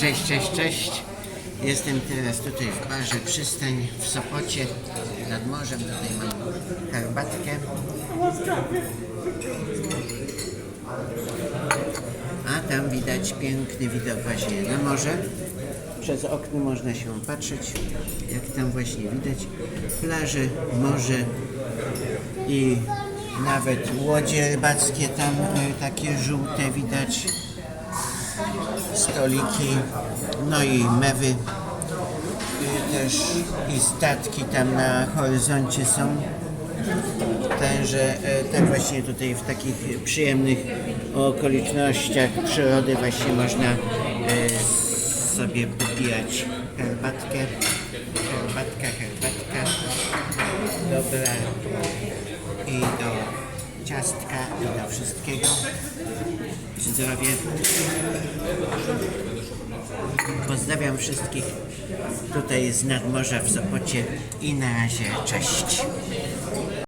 Cześć, cześć, cześć. Jestem teraz tutaj w barze Przystań w Sopocie nad morzem. Tutaj mam herbatkę. A tam widać piękny widok właśnie na morze. Przez okno można się patrzeć, jak tam właśnie widać plaże, morze i nawet łodzie rybackie tam y, takie żółte widać stoliki, no i mewy y, też i statki tam na horyzoncie są. Także e, tak właśnie tutaj w takich przyjemnych okolicznościach przyrody właśnie można e, sobie popijać herbatkę. Herbatka, herbatka. Dobra. I do ciastka, i do wszystkiego. Zdrowie. Pozdrawiam wszystkich tutaj z nadmorza w Sopocie i na razie cześć.